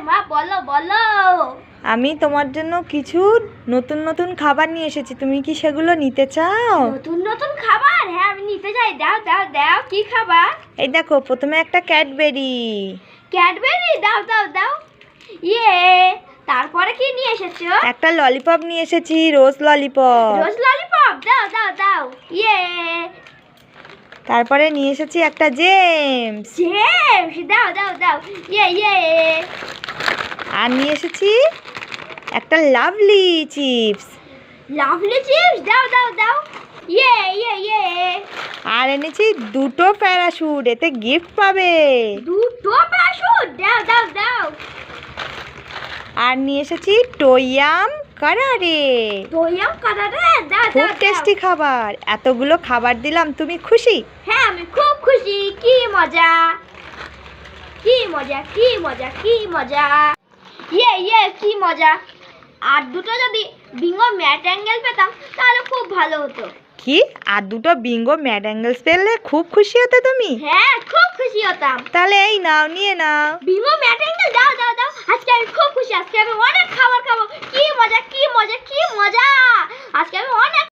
মা বলো বলো। আমি তোমার জন্য কিছু নতুন নতুন খাবার নিয়ে এসেছি। তুমি কি সেগুলো নিতে চাও? নতুন নতুন খাবার? হ্যাঁ আমি নিতে চাই দাও দাও দাও। কি খাবার? এই দেখো প্রথমে একটা ক্যাডবেরি। ক্যাডবেরি? দাও দাও দাও। ইয়ে তারপরে কি নিয়ে এসেছ? একটা ললিপপ নিয়ে এসেছি রোজ ললিপপ। রোজ ললিপপ? দাও দাও দাও। ইয়ে। তারপরে নিয়ে এসেছি একটা জেমস। জেমস? দাও দাও দাও। ইয়ে ইয়ে। আর নিয়ে এসেছি একটা লাভলি চিপস। Lovely chips? দাও দাও দাও। ইয়ে ইয়ে ইয়ে। আর এনেছি দুটো প্যারাশুট এতে গিফট পাবে। দুটো প্যারাশুট? দাও দাও দাও। আর নিয়ে এসেছি টইয়াম কারারে। দইয়াম কাটারে দাও খুব। টেস্টি খাবার। এতগুলো খাবার দিলাম তুমি খুশি? হ্যাঁ আমি খুব খুশি। কি মজা। কি মজা কি মজা কি মজা। ইয়ে ইয়ে কি মজা। আর দুটো যদি বিঙ্গো ম্যাট অ্যাঙ্গেল পেতাম তাহলে খুব ভালো হতো। কি? আর দুটো বিঙ্গো ম্যাট অ্যাঙ্গেলস পেলে খুব খুশি হতে তুমি? হ্যাঁ খুব খুশি হতাম। তাহলে এই নাও নিয়ে নাও। বিঙ্গো ম্যাট অ্যাঙ্গেল দাও দাও দাও। আজকে আমি খুব খুশি আজকে আমি অনেক খাবার খাব। কি মজা কি মজা কি মজা। আজকে আমি অনেক